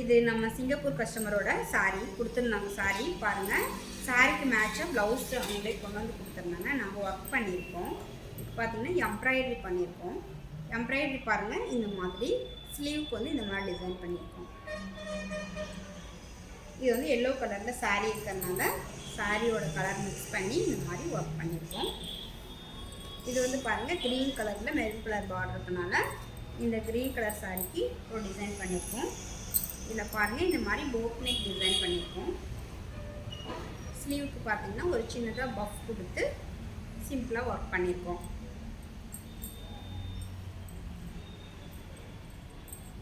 இது நம்ம சிங்கப்பூர் கஸ்டமரோட saree. கொடுத்துருந்தாங்க saree. பாருங்கள் சாரிக்கு மேட்சாக ப்ளவுஸ் அவங்களே கொண்டு வந்து கொடுத்துருந்தாங்க. நாங்கள் ஒர்க் பண்ணியிருக்கோம். பார்த்தீங்கன்னா எம்ப்ராய்டரி பண்ணியிருக்கோம். எம்ப்ராய்டரி பாருங்கள் இந்த மாதிரி ஸ்லீவுக்கு வந்து இந்த மாதிரி டிசைன் பண்ணியிருக்கோம். இது வந்து எல்லோ கலரில் சாரீ இருக்கிறதுனால சாரியோட கலர் மிக்ஸ் பண்ணி இந்த மாதிரி ஒர்க் பண்ணியிருக்கோம். இது வந்து பாருங்கள் க்ரீன் கலரில் மெரூன் கலர் பார்டர் இருக்கனால இந்த க்ரீன் கலர் சாரிக்கு ஒரு டிசைன் பண்ணியிருக்கோம். இதில் பாருங்கள் இந்த மாதிரி போட் நெக் டிசைன் பண்ணியிருக்கோம். ஸ்லீவுக்கு பார்த்தீங்கன்னா ஒரு சின்னதாக பஃப் கொடுத்து சிம்பிளாக ஒர்க் பண்ணியிருக்கோம்.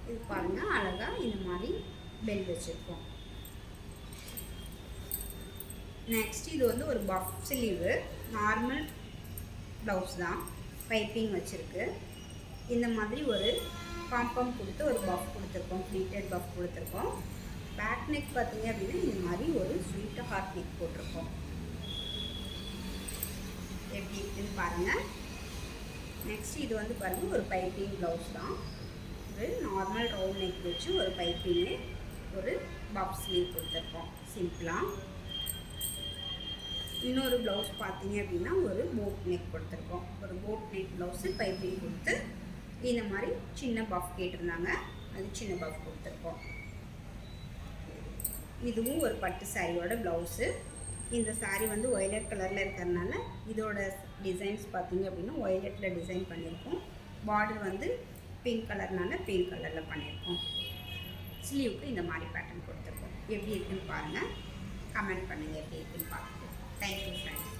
இது பாருங்கள் அழகாக இந்த மாதிரி பெல் வச்சுருக்கோம். நெக்ஸ்ட் இது வந்து ஒரு பஃப் ஸ்லீவு நார்மல் ப்ளவுஸ் தான் பைப்பிங் வச்சுருக்கு. இந்த மாதிரி ஒரு பாம்பம் கொடுத்து ஒரு பஃப் கொடுத்துருக்கோம் ஃப்ளீட்டட் பஃப் கொடுத்துருக்கோம். பேக் நெக் பார்த்தீங்க அப்படின்னா இந்த மாதிரி ஒரு ஸ்வீட்டு ஹார்ட் நெக் போட்டிருக்கோம். எப்படி இருக்குன்னு பாருங்கள் நெக்ஸ்ட் இது வந்து பாருங்கள் ஒரு பைப்பிங் ப்ளவுஸ் தான். ஒரு நார்மல் ரவுண்ட் நெக் வச்சு ஒரு பைப்பிங்கு ஒரு பஃப் ஸ்லீவ் கொடுத்துருக்கோம். சிம்பிளாக இன்னொரு ப்ளவுஸ் பார்த்தீங்க அப்படின்னா ஒரு போட் நெக் கொடுத்துருக்கோம். ஒரு போட் நெக் ப்ளவுஸு பைப்பிங் கொடுத்து இந்த மாதிரி சின்ன பஃப் கேட்டிருந்தாங்க. அது சின்ன பஃப் கொடுத்துருக்கோம். இதுவும் ஒரு பட்டு சாரியோட ப்ளவுஸு இந்த சாரீ வந்து ஒய்லட் கலரில் இருக்கிறதுனால இதோட டிசைன்ஸ் பார்த்தீங்க அப்படின்னா ஒய்லட்டில் டிசைன் பண்ணியிருக்கோம். பார்டர் வந்து பிங்க் கலர்னால பிங்க் கலரில் பண்ணியிருக்கோம். ஸ்லீவுக்கு இந்த மாதிரி பேட்டர்ன் கொடுத்துருக்கோம். எப்படி இருக்குன்னு பாருங்கள் கமெண்ட் பண்ணுங்கள் எப்படி இருக்குன்னு பார்த்துக்கோங்க தேங்க்யூ ஃப்ரெண்ட்ஸ்